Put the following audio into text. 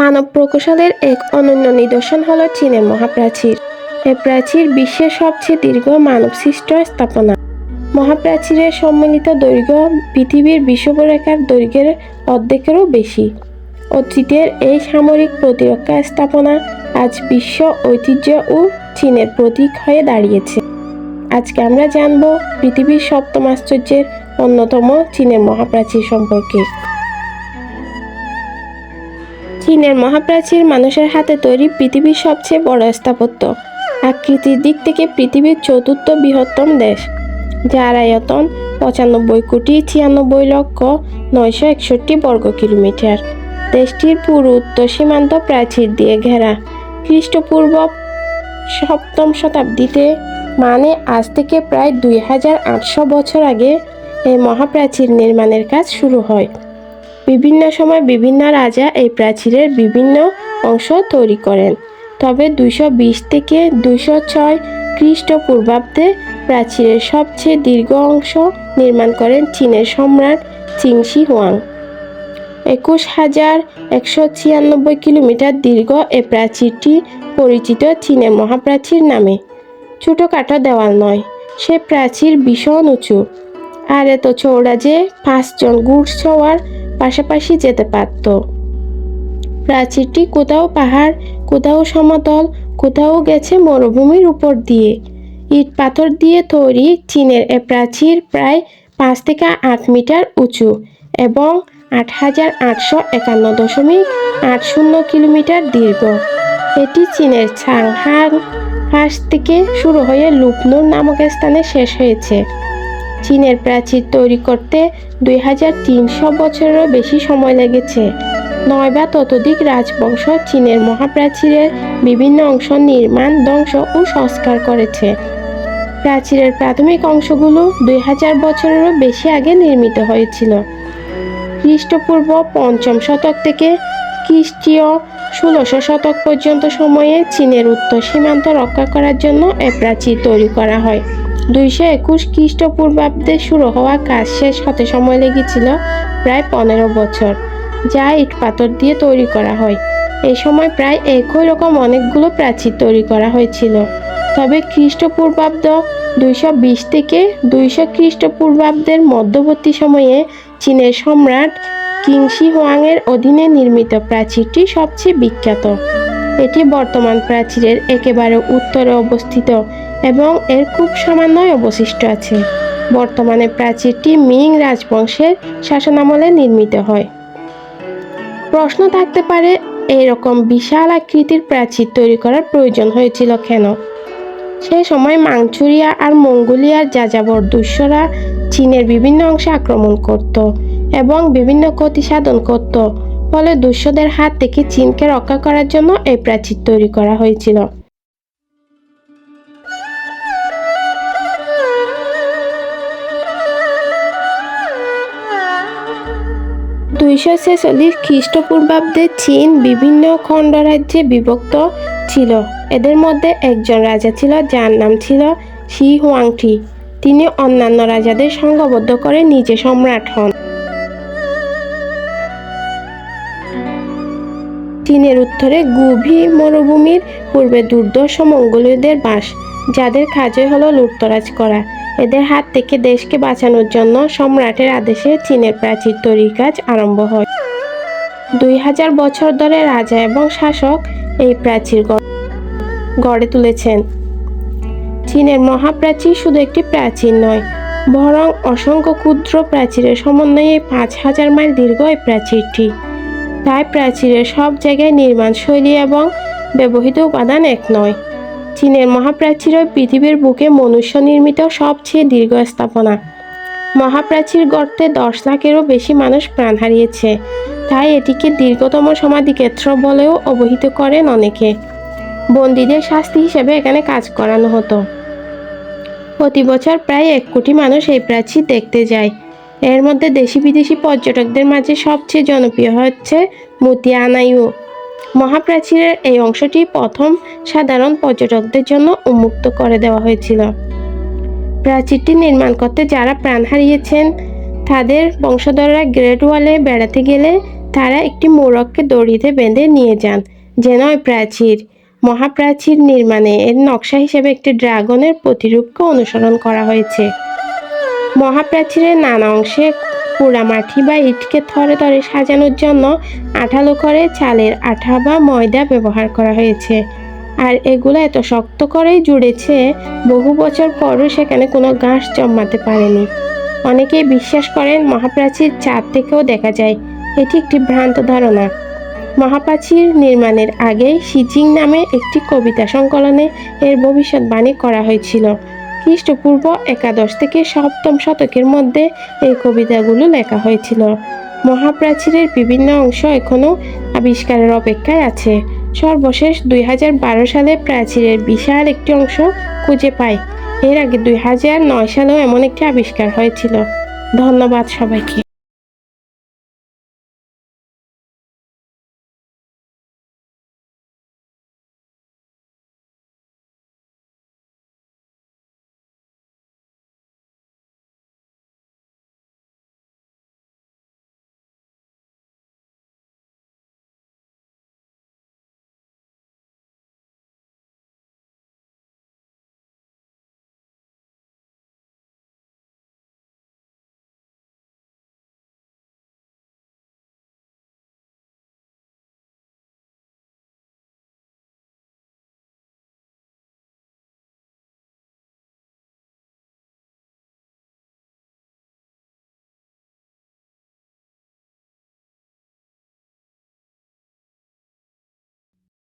মানব প্রকৌশলের এক অনন্য নিদর্শন হল চীনের মহাপ্রাচীর। এই প্রাচীর বিশ্বের সবচেয়ে দীর্ঘ মানবসৃষ্ট স্থাপনা। মহাপ্রাচীরের সম্মিলিত দৈর্ঘ্য পৃথিবীর বিষুবরেখার দৈর্ঘ্যের অর্ধেকেরও বেশি। অতীতের এই সামরিক প্রতিরক্ষা স্থাপনা আজ বিশ্ব ঐতিহ্য ও চীনের প্রতীক হয়ে দাঁড়িয়েছে। আজকে আমরা জানব পৃথিবীর সপ্তম আশ্চর্যের অন্যতম চীনের মহাপ্রাচীর সম্পর্কে। চীনের মহাপ্রাচীর মানুষের হাতে তৈরি পৃথিবীর সবচেয়ে বড় স্থাপত্য। আকৃতির দিক থেকে পৃথিবীর চতুর্থ বৃহত্তম দেশ। যার আয়তন পঁচানব্বই কোটি ছিয়ানব্বই লক্ষ নয়শো একষট্টি বর্গ কিলোমিটার। দেশটির পূর্ব উত্তর সীমান্ত প্রাচীর দিয়ে ঘেরা। খ্রিস্টপূর্ব সপ্তম শতাব্দীতে মানে আজ থেকে প্রায় দুই হাজার আটশো বছর আগে, এই মহাপ্রাচীর নির্মাণের কাজ শুরু হয়। বিভিন্ন সময় বিভিন্ন রাজা এই প্রাচীরের বিভিন্ন অংশ তৈরি করেন। তবে দুইশো বিশ থেকে দুইশো ছয় খ্রিস্টপূর্বাব্দে প্রাচীরের সবচেয়ে দীর্ঘ অংশ নির্মাণ করেন চীনের সম্রাট চিংশি হুয়াং একুশ হাজার একশো ছিয়ানব্বই কিলোমিটার দীর্ঘ এ প্রাচীরটি পরিচিত চীনের মহাপ্রাচীর নামে। ছোটোখাটো দেওয়াল নয়, সে প্রাচীর ভীষণ উঁচু। আর এত চৌড়া যে পাঁচজন গুড় ছোঁয়ার পাশাপাশি যেতে পারত। প্রাচীরটি কোথাও পাহাড়, কোথাও সমতল, কোথাও গেছে মরুভূমির উপর দিয়ে। ইট পাথর দিয়ে তৈরি চীনের এ প্রাচীর প্রায় পাঁচ থেকে আট মিটার উঁচু এবং আট হাজার আটশো একান্ন দশমিক আট শূন্য কিলোমিটার দীর্ঘ। এটি চীনের ছাংহাং পাশ থেকে শুরু হয়ে লুপনুর নামক স্থানে শেষ হয়েছে। চীনের প্রাচীর তৈরি করতে দুই হাজার তিনশো বছরেরও বেশি সময় লেগেছে। নয় বা ততোধিক রাজবংশ চীনের মহাপ্রাচীরের বিভিন্ন অংশ নির্মাণ, ধ্বংস ও সংস্কার করেছে। প্রাচীরের প্রাথমিক অংশগুলো দুই হাজার বছরেরও বেশি আগে নির্মিত হয়েছিল। খ্রিস্টপূর্ব পঞ্চম শতক থেকে খ্রিস্টীয় ষোলোশো শতক পর্যন্ত সময়ে চীনের উত্তর সীমান্ত রক্ষা করার জন্য এ প্রাচীর তৈরি করা হয়। দুইশো একুশ খ্রিস্টপূর্বাব্দে শুরু হওয়া কাজ শেষ হতে সময় লেগেছিল প্রায় পনেরো বছর, যা ইট পাথর দিয়ে তৈরি করা হয়। এই সময় প্রায় একই রকম অনেকগুলো প্রাচীর তৈরি করা হয়েছিল। তবে খ্রিস্টপূর্বাব্দ দুইশো বিশ থেকে দুইশো খ্রিস্টপূর্বাব্দের মধ্যবর্তী সময়ে চীনের সম্রাট কিংশি হোয়াংয়ের অধীনে নির্মিত প্রাচীরটি সবচেয়ে বিখ্যাত। এটি বর্তমান প্রাচীরের একেবারে উত্তরে অবস্থিত। এবং এর খুব সামান্যই অবশিষ্ট আছে। বর্তমানে প্রাচীরটি মিং রাজবংশের শাসনামলে নির্মিত হয়। প্রশ্ন থাকতে পারে এইরকম বিশাল আকৃতির প্রাচীর তৈরি করার প্রয়োজন হয়েছিল কেন? সে সময় মাংচুরিয়া আর মঙ্গোলিয়ার যাযাবর দুঃসরা চীনের বিভিন্ন অংশে আক্রমণ করত এবং বিভিন্ন ক্ষতি সাধন করত। ফলে দুঃসদের হাত থেকে চীনকে রক্ষা করার জন্য এই প্রাচীর তৈরি করা হয়েছিল। দুইশো ছেচল্লিশ খ্রিস্টপূর্বাব্দে চীন বিভিন্ন খণ্ডরাজ্যে বিভক্ত ছিল। এদের মধ্যে একজন রাজা ছিল, যার নাম ছিল শি হুয়াংটি তিনি অন্যান্য রাজাদের সংঘবদ্ধ করে নিজে সম্রাট হন। চীনের উত্তরে গুভি মরুভূমির পূর্বে দুর্দর্শ মঙ্গোলীয়দের বাস, যাদের কাজই হলো লুটতরাজ করা। এদের হাত থেকে দেশকে বাঁচানোর জন্য সম্রাটের আদেশে চীনের প্রাচীর তৈরির কাজ আরম্ভ হয়। দুই হাজার বছর ধরে রাজা এবং শাসক এই প্রাচীর গড়ে তুলেছেন। চীনের মহাপ্রাচীর শুধু একটি প্রাচীর নয়, বরং অসংখ্য ক্ষুদ্র প্রাচীরের সমন্বয়ে পাঁচ হাজার মাইল দীর্ঘ এই প্রাচীরটি। তাই প্রাচীরের সব জায়গায় নির্মাণ শৈলী এবং ব্যবহৃত উপাদান এক নয়। চীনের মহাপ্রাচীর পৃথিবীর বুকে মনুষ্য নির্মিত সবচেয়ে দীর্ঘ স্থাপনা। মহাপ্রাচীর গর্তে দশ লাখেরও বেশি মানুষ প্রাণ হারিয়েছে। তাই এটিকে দীর্ঘতম সমাধিক্ষেত্র বলেও অবহিত করেন অনেকে। বন্দীদের শাস্তি হিসেবে এখানে কাজ করানো হতো। প্রতি বছর প্রায় এক কোটি মানুষ এই প্রাচীর দেখতে যায়। এর মধ্যে দেশি বিদেশি পর্যটকদের মাঝে সবচেয়ে জনপ্রিয় হচ্ছে মুতিয়ানায়ু মহাপ্রাচীরের এই অংশটি প্রথম সাধারণ পর্যটকদের জন্য উন্মুক্ত করে দেওয়া হয়েছিল। প্রাচীরটি নির্মাণ করতে যারা প্রাণ হারিয়েছেন, তাদের বংশধররা গ্রেট ওয়ালে বেড়াতে গেলে তারা একটি মোড়ককে দড়িতে বেঁধে নিয়ে যান, যেন ওই প্রাচীর, মহাপ্রাচীর নির্মাণে এর নকশা হিসেবে একটি ড্রাগনের প্রতিরূপকে অনুসরণ করা হয়েছে। মহাপ্রাচীরের নানা অংশে পোড়ামাটি বা ইটকে থরে থরে সাজানোর জন্য আঠালো করে চালের আঠা বা ময়দা ব্যবহার করা হয়েছে। আর এগুলো এত শক্ত করেই জুড়েছে, বহু বছর পরও সেখানে কোনো ঘাস জন্মাতে পারেনি। অনেকেই বিশ্বাস করেন মহাপ্রাচীর চাঁদ থেকেও দেখা যায়, এটি একটি ভ্রান্ত ধারণা। মহাপ্রাচীর নির্মাণের আগে সিজিং নামে একটি কবিতা সংকলনে এর ভবিষ্যৎবাণী করা হয়েছিল। খ্রিস্টপূর্ব একাদশ থেকে সপ্তম শতকের মধ্যে এই কবিতাগুলো লেখা হয়েছিল। মহাপ্রাচীরের বিভিন্ন অংশ এখনও আবিষ্কারের অপেক্ষায় আছে। সর্বশেষ দুই হাজার বারো সালে প্রাচীরের বিশাল একটি অংশ খুঁজে পায়। এর আগে দুই হাজার নয় সালেও এমন একটি আবিষ্কার হয়েছিল। ধন্যবাদ সবাইকে।